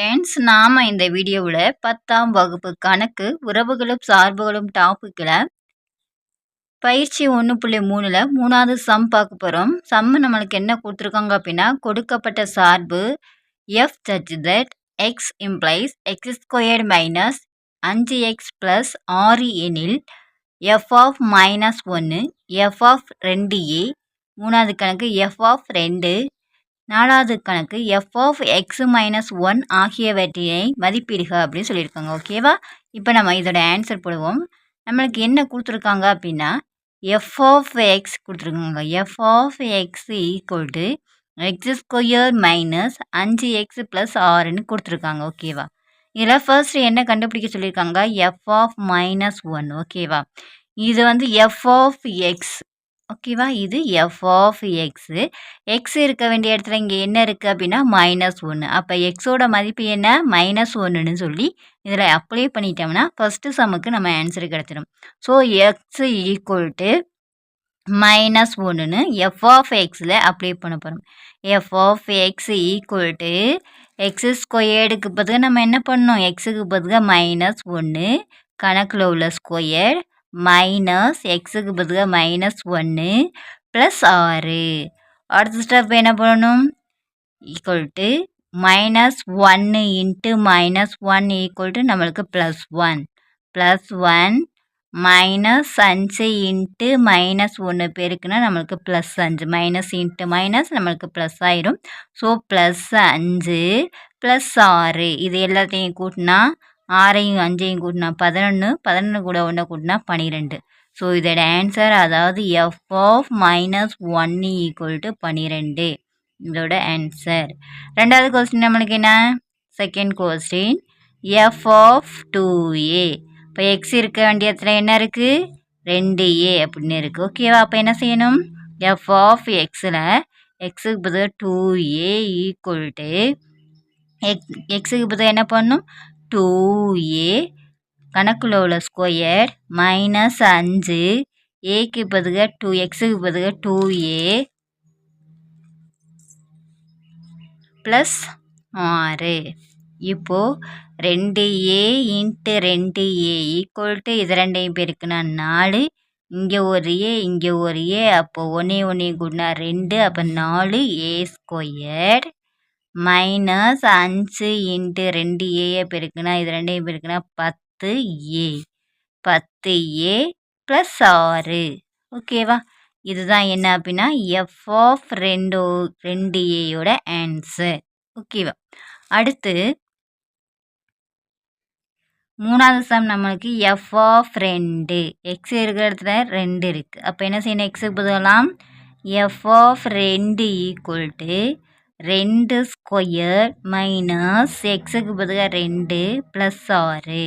Friends நாம் இந்த வீடியோவில் பத்தாம் வகுப்பு கணக்கு உறவுகளும் சார்புகளும் டாப்பிக்கில் பயிற்சி ஒன்று புள்ளி மூணில் மூணாவது சம் பார்க்க போகிறோம் சம்மு நம்மளுக்கு என்ன கொடுத்துருக்காங்க அப்படின்னா கொடுக்கப்பட்ட சார்பு f such that x implies x squared minus அஞ்சு எக்ஸ் ப்ளஸ் ஆறு எனில் எஃப் ஆஃப் மைனஸ் ஒன்று எஃப் ஆஃப் ரெண்டு ஏ மூணாவது கணக்கு எஃப் ஆஃப் ரெண்டு நாலாவது கணக்கு f of x minus one ஆகியவற்றினை மதிப்பிடுக அப்படின்னு சொல்லியிருக்காங்க ஓகேவா இப்போ நம்ம இதோட ஆன்சர் போடுவோம். நம்மளுக்கு என்ன கொடுத்துருக்காங்க அப்படின்னா எஃப் ஆஃப் எக்ஸ் கொடுத்துருக்காங்க. F of x equal to x square minus அஞ்சு எக்ஸ் ப்ளஸ் ஆறுன்னு கொடுத்துருக்காங்க ஓகேவா இதில் ஃபர்ஸ்ட் என்ன கண்டுபிடிக்க சொல்லியிருக்காங்க? எஃப் ஆஃப் மைனஸ் ஒன் ஓகேவா இது வந்து எஃப் ஆஃப் எக்ஸ் ஓகேவா இது எஃப் ஆஃப் எக்ஸு எக்ஸ் இருக்க வேண்டிய இடத்துல இங்கே என்ன இருக்குது அப்படின்னா மைனஸ் ஒன்று அப்போ எக்ஸோட மதிப்பு என்ன? மைனஸ் ஒன்றுன்னு சொல்லி இதில் அப்ளை பண்ணிட்டோம்னா ஃபஸ்ட்டு சம்முக்கு நம்ம ஆன்சர் கிடச்சிடும் so x equal to minus ஒன்றுன்னு எஃப் ஆஃப் எக்ஸில் அப்ளை பண்ண போகிறோம் f of x equal to x ஸ்கொயர்டுக்கு பதிலாக நம்ம என்ன பண்ணோம் எக்ஸுக்கு பதிலாக மைனஸ் ஒன்று கணக்கில் உள்ள ஸ்கொயர் மைனஸ் எக்ஸுக்கு பதிலாக மைனஸ் ஒன்று ப்ளஸ் ஆறு. அடுத்த ஸ்டெப் என்ன பண்ணணும் ஈக்குவல் டு மைனஸ் ஒன்று into minus one equal to நம்மளுக்கு plus one plus one minus அஞ்சு இன்ட்டு மைனஸ் ஒன்று பேருக்குன்னா நம்மளுக்கு ப்ளஸ் அஞ்சு. மைனஸ் இன்ட்டு மைனஸ் நம்மளுக்கு ப்ளஸ் ஆயிரும். ஸோ ப்ளஸ் அஞ்சு ப்ளஸ் ஆறு. இது எல்லாத்தையும் கூட்டினா ஆறையும் அஞ்சையும் கூட்டினா பதினொன்று பதினொன்று கூட ஒன்று கூட்டினா பன்னிரெண்டு ஸோ இதோட ஆன்சர் அதாவது f of minus one equal to பன்னிரெண்டு இதோட ஆன்சர் ரெண்டாவது கொஸ்டின் நம்மளுக்கு என்ன? Second question f of two a இப்போ எக்ஸ் இருக்க வேண்டிய இடத்துல என்ன இருக்குது ரெண்டு ஏ அப்படின்னு இருக்குது ஓகேவா அப்போ என்ன செய்யணும்? எஃப் ஆஃப் எக்ஸில் எக்ஸுக்கு பதில் two a equal to x எக்ஸுக்கு பதில் என்ன பண்ணணும்? டூ ஏ கணக்கில் உள்ள ஸ்கொயர் மைனஸ் அஞ்சு. ஏக்கு பதுக டூ எக்ஸுக்கு பதுக டூ ஏ ப்ளஸ் ஆறு. இப்போது ரெண்டு ஏ இன்ட்டு ரெண்டு ஏ ஈக்குவல் டு இது ரெண்டையும் பேருக்குன்னா நாலு. இங்கே ஒரு ஏ இங்கே ஒரு ஏ அப்போ ஒன்றே ஒன்றே கூட்டினா ரெண்டு அப்போ நாலு ஏ ஸ்கொயர் மைனஸ் அஞ்சு இன்ட்டு ரெண்டு ஏயை பெருக்குனா இது ரெண்டையும் பெருக்குனா பத்து ஏ. பத்து ஏ ப்ளஸ் ஆறு. ஓகேவா? இதுதான் என்ன அப்படின்னா எஃப் ஆஃப் ரெண்டு ரெண்டு ஏயோட ஆன்சர் ஓகேவா? அடுத்து மூணாவது சம் நம்மளுக்கு எஃப் ஆஃப் ரெண்டு. எக்ஸ் இருக்கிற இடத்துல ரெண்டு இருக்குது அப்போ என்ன செய்யணும்? எக்ஸுக்கு பதிலாம் எஃப் ஆஃப் ரெண்டு ஈக்குவல் டு ரெண்டு ஸ்கொயர் மைனஸ் எக்ஸுக்கு பதிலாக ரெண்டு ப்ளஸ் ஆறு.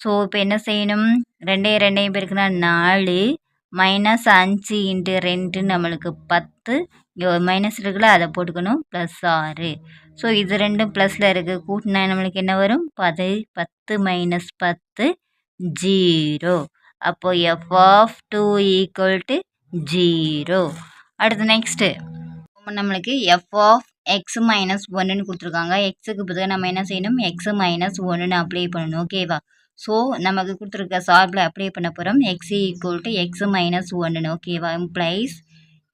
ஸோ இப்போ என்ன செய்யணும்? ரெண்டே ரெண்டையும் பேருக்குன்னா நாலு. மைனஸ் அஞ்சு இன்ட்டு ரெண்டு நம்மளுக்கு பத்து. இங்கே ஒரு மைனஸ் இருக்குல்ல அதை போட்டுக்கணும் ப்ளஸ் ஆறு. ஸோ இது ரெண்டும் ப்ளஸில் இருக்குது கூட்டினா நம்மளுக்கு என்ன வரும்? பது பத்து மைனஸ் பத்து ஜீரோ அப்போது f of two equal to zero அடுத்து நெக்ஸ்ட்டு நம்மளுக்கு எஃப் ஆஃப் எக்ஸ் மைனஸ் ஒன்றுன்னு கொடுத்துருக்காங்க. எக்ஸுக்கு பதிலாக நம்ம என்ன செய்யணும்? எக்ஸ் மைனஸ் ஒன்றுன்னு அப்ளை பண்ணணும். ஓகேவா ஸோ நமக்கு கொடுத்துருக்க சார்பில் அப்ளை பண்ண போகிறோம் x equal to x minus ஒன்றுன்னு ஓகேவா implies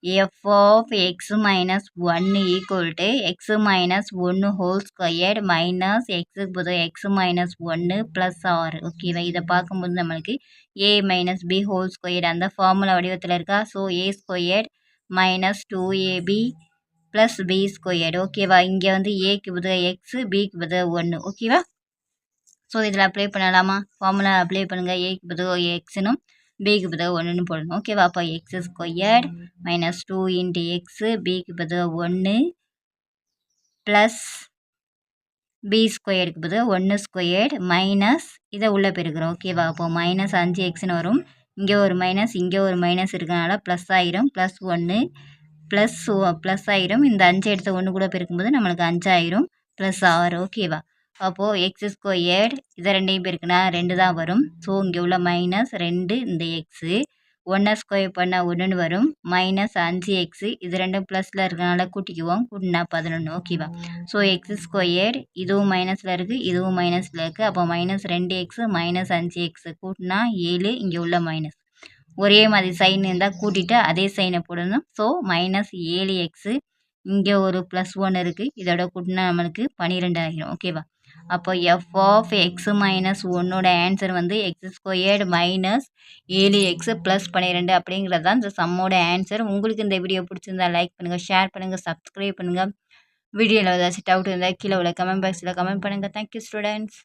f of x minus ஒன்று ஈக்குவல் டு எக்ஸ் மைனஸ் ஒன்று ஹோல் ஸ்கொயர்டு மைனஸ் எக்ஸுக்கு பதிலாக எக்ஸ் மைனஸ் ஒன்று ப்ளஸ் ஆறு ஓகேவா இதை பார்க்கும்போது நம்மளுக்கு a minus b whole squared அந்த ஃபார்முலா வடிவத்தில் இருக்கா? So a squared minus two ab plus b squared ஓகேவா இங்கே வந்து ஏக்கு பதிலாக எக்ஸு பிக்கு பதிலாக ஒன்று ஓகேவா ஸோ இதில் அப்ளை பண்ணலாமா? ஃபார்முலா அப்ளை பண்ணுங்கள் ஏக்கு பதிலாக எக்ஸுனும் பிக்கு பதிலாக ஒன்றுன்னு போடணும். ஓகேவா அப்போ x squared minus two into x பிக்கு பதிலாக ஒன்று ப்ளஸ் பி ஸ்கொயருக்கு பதிலாக ஒன்று ஸ்கொயர்டு மைனஸ் இதை உள்ளே பெருக்கிறோம். ஓகேவா அப்போ மைனஸ் அஞ்சு எக்ஸ்னு வரும். இங்கே ஒரு மைனஸ் இங்கே ஒரு மைனஸ் இருக்கிறனால ப்ளஸ் ஆயிரும். ப்ளஸ் ஒன்று ப்ளஸ் ப்ளஸ் ஆயிரும். இந்த அஞ்சு எடுத்து ஒன்று கூட பெருக்கும்போது நம்மளுக்கு அஞ்சாயிரும். ப்ளஸ் ஆறு ஓகேவா அப்போது எக்ஸ் ஸ்கொயர்டு இதை ரெண்டையும் பெருக்குனா ரெண்டு தான் வரும். ஸோ இங்கே உள்ள மைனஸ் ரெண்டு இந்த எக்ஸு ஒன்றை ஸ்கொயர் பண்ணால் ஒன்றுன்னு வரும். மைனஸ் அஞ்சு எக்ஸு இது ரெண்டும் ப்ளஸில் இருக்கனால கூட்டிக்குவோம். கூட்டினா பதினொன்று ஓகேவா ஸோ எக்ஸ் ஸ்கொயர் இதுவும் மைனஸில் இருக்குது இதுவும் மைனஸில் இருக்குது அப்போ மைனஸ் ரெண்டு எக்ஸு மைனஸ் அஞ்சு எக்ஸு கூட்டினா ஏழு இங்கே உள்ள மைனஸ் ஒரே மாதிரி சைன் இருந்தால் கூட்டிட்டு அதே சைனை போடணும். ஸோ மைனஸ் ஏழு எக்ஸு இங்கே ஒரு ப்ளஸ் ஒன் இருக்குது இதோட கூட்டினா நம்மளுக்கு பன்னிரெண்டு ஆகிரும் ஓகேவா அப்போ எஃப் ஆஃப் எக்ஸ் மைனஸ் ஒன்னோட ஆன்சர் வந்து எக்ஸ் ஸ்கொயர்டு மைனஸ் ஏழு எக்ஸு ப்ளஸ் பன்னிரெண்டு அப்படிங்கிறது தான் இந்த சம்மோட ஆன்சர் உங்களுக்கு இந்த வீடியோ பிடிச்சிருந்தா லைக் பண்ணுங்கள் ஷேர் பண்ணுங்கள் சப்ஸ்கிரைப் பண்ணுங்கள் வீடியோவில் ஏதாச்சும் டவுட் இருந்தால் கீழே உள்ள கமெண்ட் பாக்ஸில் கமெண்ட் பண்ணுங்கள் தேங்க்யூ ஸ்டூடெண்ட்ஸ்